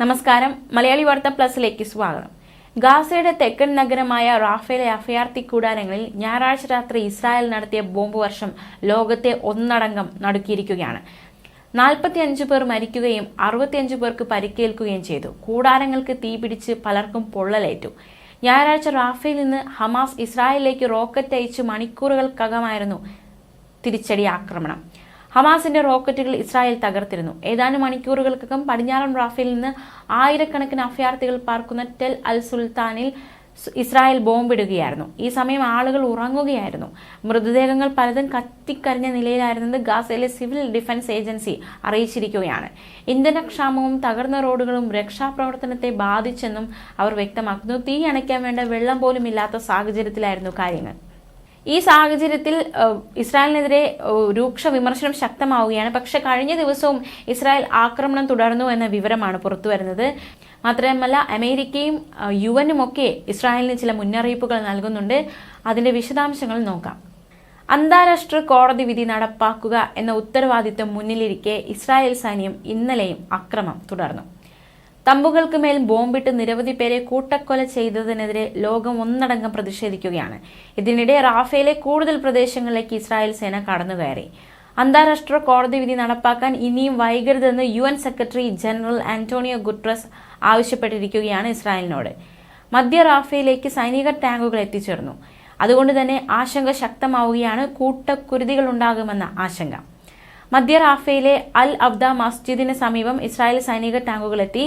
നമസ്കാരം. മലയാളി വാർത്ത പ്ലസിലേക്ക് സ്വാഗതം. ഗാസയുടെ തെക്കൻ നഗരമായ റാഫേലെ അഭയാർത്ഥി കൂടാരങ്ങളിൽ ഞായറാഴ്ച രാത്രി ഇസ്രായേൽ നടത്തിയ ബോംബ് വർഷം ലോകത്തെ ഒന്നടങ്കം നടുക്കിയിരിക്കുകയാണ്. നാൽപ്പത്തിയഞ്ച് പേർ മരിക്കുകയും അറുപത്തിയഞ്ച് പേർക്ക് പരിക്കേൽക്കുകയും ചെയ്തു. കൂടാരങ്ങൾക്ക് തീപിടിച്ച് പലർക്കും പൊള്ളലേറ്റു. ഞായറാഴ്ച റാഫേൽ നിന്ന് ഹമാസ് ഇസ്രായേലിലേക്ക് റോക്കറ്റ് അയച്ച് മണിക്കൂറുകൾക്കകമായിരുന്നു തിരിച്ചടി ആക്രമണം. ഹമാസിന്റെ റോക്കറ്റുകൾ ഇസ്രായേൽ തകർത്തിരുന്നു. ഏതാനും മണിക്കൂറുകൾക്കകം പടിഞ്ഞാറൻ റാഫേൽ നിന്ന് ആയിരക്കണക്കിന് അഭയാർത്ഥികൾ പാർക്കുന്ന ടെൽ അൽ സുൽത്താനിൽ ഇസ്രായേൽ ബോംബിടുകയായിരുന്നു. ഈ സമയം ആളുകൾ ഉറങ്ങുകയായിരുന്നു. മൃതദേഹങ്ങൾ പലതും കത്തിക്കരിഞ്ഞ നിലയിലായിരുന്നത് ഗാസയിലെ സിവിൽ ഡിഫൻസ് ഏജൻസി അറിയിച്ചിരിക്കുകയാണ്. ഇന്ധനക്ഷാമവും തകർന്ന റോഡുകളും രക്ഷാപ്രവർത്തനത്തെ ബാധിച്ചെന്നും അവർ വ്യക്തമാക്കുന്നു. തീ അണയ്ക്കാൻ വേണ്ട വെള്ളം പോലും ഇല്ലാത്ത സാഹചര്യത്തിലായിരുന്നു കാര്യങ്ങൾ. ഈ സാഹചര്യത്തിൽ ഇസ്രായേലിനെതിരെ രൂക്ഷ വിമർശനം ശക്തമാവുകയാണ്. പക്ഷെ കഴിഞ്ഞ ദിവസവും ഇസ്രായേൽ ആക്രമണം തുടർന്നു എന്ന വിവരമാണ് പുറത്തുവരുന്നത് മാത്രമല്ല അമേരിക്കയും യു ഒക്കെ ഇസ്രായേലിന് ചില മുന്നറിയിപ്പുകൾ നൽകുന്നുണ്ട്. അതിന്റെ വിശദാംശങ്ങൾ നോക്കാം. അന്താരാഷ്ട്ര കോടതി വിധി നടപ്പാക്കുക എന്ന ഉത്തരവാദിത്വം മുന്നിലിരിക്കെ ഇസ്രായേൽ സൈന്യം ഇന്നലെയും അക്രമം തുടർന്നു. തമ്പുകൾക്ക് മേൽ ബോംബിട്ട് നിരവധി പേരെ കൂട്ടക്കൊല ചെയ്തതിനെതിരെ ലോകം ഒന്നടങ്കം പ്രതിഷേധിക്കുകയാണ്. ഇതിനിടെ റാഫേലെ കൂടുതൽ പ്രദേശങ്ങളിലേക്ക് ഇസ്രായേൽ സേന കടന്നുകയറി. അന്താരാഷ്ട്ര കോടതി വിധി നടപ്പാക്കാൻ ഇനിയും വൈകരുതെന്ന് U N secretary general Antonio Guterres ആവശ്യപ്പെട്ടിരിക്കുകയാണ് ഇസ്രായേലിനോട്. മധ്യ റാഫയിലേക്ക് സൈനിക ടാങ്കുകൾ എത്തിച്ചേർന്നു. അതുകൊണ്ട് തന്നെ ആശങ്ക ശക്തമാവുകയാണ്. കൂട്ടക്കുരുതികൾ ഉണ്ടാകുമെന്ന ആശങ്ക. മധ്യ റാഫയിലെ അൽ അബ്ദ മസ്ജിദിന് സമീപം ഇസ്രായേൽ സൈനിക ടാങ്കുകളെത്തി.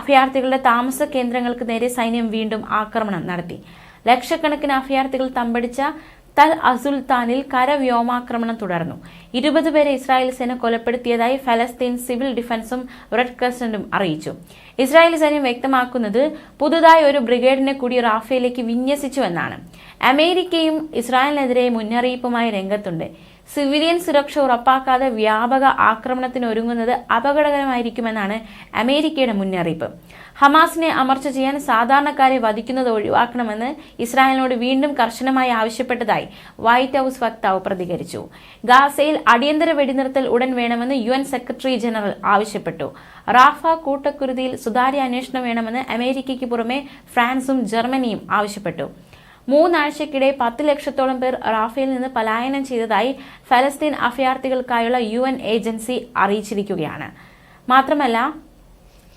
അഭയാർത്ഥികളുടെ താമസ കേന്ദ്രങ്ങൾക്ക് നേരെ സൈന്യം വീണ്ടും ആക്രമണം നടത്തി. ലക്ഷക്കണക്കിന് അഭയാർത്ഥികൾ തമ്പടിച്ച തൽ അസുൽത്താനിൽ കരവ്യോമാക്രമണം തുടർന്നു. ഇരുപത് പേരെ ഇസ്രായേൽ സേന കൊലപ്പെടുത്തിയതായി ഫലസ്തീൻ സിവിൽ ഡിഫൻസും റെഡ് ക്രസന്റും അറിയിച്ചു. ഇസ്രായേൽ സൈന്യം വ്യക്തമാക്കുന്നത് പുതുതായി ഒരു ബ്രിഗേഡിനെ കൂടി റാഫയിലേക്ക് വിന്യസിച്ചുവെന്നാണ്. അമേരിക്കയും ഇസ്രായേലിനെതിരെ മുന്നറിയിപ്പുമായി രംഗത്തുണ്ട്. സിവിലിയൻ സുരക്ഷ ഉറപ്പാക്കാതെ വ്യാപക ആക്രമണത്തിന് ഒരുങ്ങുന്നത് അപകടകരമായിരിക്കുമെന്നാണ് അമേരിക്കയുടെ മുന്നറിയിപ്പ്. ഹമാസിനെ അമർച്ച ചെയ്യാൻ സാധാരണക്കാരെ വധിക്കുന്നത് ഒഴിവാക്കണമെന്ന് ഇസ്രായേലിനോട് വീണ്ടും കർശനമായി ആവശ്യപ്പെട്ടതായി വൈറ്റ് ഹൌസ് വക്താവ് പ്രതികരിച്ചു. ഗാസയിൽ അടിയന്തര വെടിനിർത്തൽ ഉടൻ വേണമെന്ന് യു സെക്രട്ടറി ജനറൽ ആവശ്യപ്പെട്ടു. റാഫ കൂട്ടക്കുരുതിയിൽ സുതാര്യ അന്വേഷണം വേണമെന്ന് അമേരിക്കയ്ക്ക് പുറമെ ഫ്രാൻസും ജർമ്മനിയും ആവശ്യപ്പെട്ടു. മൂന്നാഴ്ചക്കിടെ പത്ത് ലക്ഷത്തോളം പേർ റാഫേൽ നിന്ന് പലായനം ചെയ്തതായി ഫലസ്തീൻ അഭയാർത്ഥികൾക്കായുള്ള യു ഏജൻസി അറിയിച്ചിരിക്കുകയാണ്. മാത്രമല്ല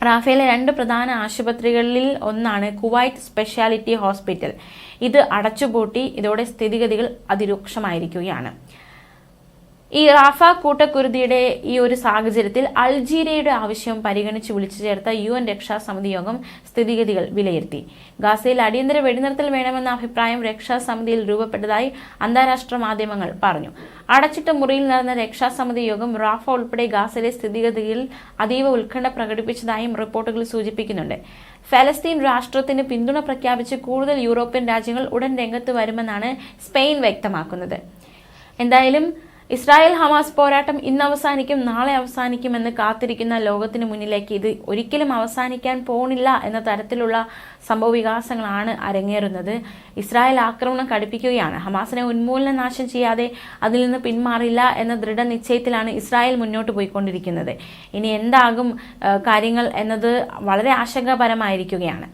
റാഫേലെ രണ്ട് പ്രധാന ആശുപത്രികളിൽ ഒന്നാണ് കുവൈറ്റ് സ്പെഷ്യാലിറ്റി ഹോസ്പിറ്റൽ. ഇത് അടച്ചുപൂട്ടി ഇതോടെ സ്ഥിതിഗതികൾ അതിരൂക്ഷമായിരിക്കുകയാണ്. ഈ റാഫ കൂട്ടക്കുരുതിയുടെ ഈ ഒരു സാഹചര്യത്തിൽ അൾജീരിയയുടെ ആവശ്യം പരിഗണിച്ച് വിളിച്ചു ചേർത്ത യു എൻ രക്ഷാസമിതി യോഗം സ്ഥിതിഗതികൾ വിലയിരുത്തി. ഗാസയിൽ അടിയന്തര വെടിനിർത്തൽ വേണമെന്ന അഭിപ്രായം രക്ഷാസമിതിയിൽ രൂപപ്പെട്ടതായി അന്താരാഷ്ട്ര മാധ്യമങ്ങൾ പറഞ്ഞു. അടച്ചിട്ട മുറിയിൽ നടന്ന രക്ഷാസമിതി യോഗം റാഫ ഉൾപ്പെടെ ഗാസയിലെ സ്ഥിതിഗതിയിൽ അതീവ ഉത്കണ്ഠ പ്രകടിപ്പിച്ചതായും റിപ്പോർട്ടുകൾ സൂചിപ്പിക്കുന്നുണ്ട്. ഫലസ്തീൻ രാഷ്ട്രത്തിന് പിന്തുണ പ്രഖ്യാപിച്ച് കൂടുതൽ യൂറോപ്യൻ രാജ്യങ്ങൾ ഉടൻ രംഗത്ത് വരുമെന്നാണ് സ്പെയിൻ വ്യക്തമാക്കുന്നത്. എന്തായാലും ഇസ്രായേൽ ഹമാസ് പോരാട്ടം ഇന്ന് അവസാനിക്കും നാളെ അവസാനിക്കുമെന്ന് കാത്തിരിക്കുന്ന ലോകത്തിന് മുന്നിലേക്ക് ഇത് ഒരിക്കലും അവസാനിക്കാൻ പോണില്ല എന്ന തരത്തിലുള്ള സംഭവ വികാസങ്ങളാണ് അരങ്ങേറുന്നത്. ഇസ്രായേൽ ആക്രമണം കടുപ്പിക്കുകയാണ്. ഹമാസിനെ ഉന്മൂലന നാശം ചെയ്യാതെ അതിൽ നിന്ന് പിന്മാറില്ല എന്ന ദൃഢനിശ്ചയത്തിലാണ് ഇസ്രായേൽ മുന്നോട്ട് പോയിക്കൊണ്ടിരിക്കുന്നത്. ഇനി എന്താകും കാര്യങ്ങൾ എന്നത് വളരെ ആശങ്കാപരമായിരിക്കുകയാണ്.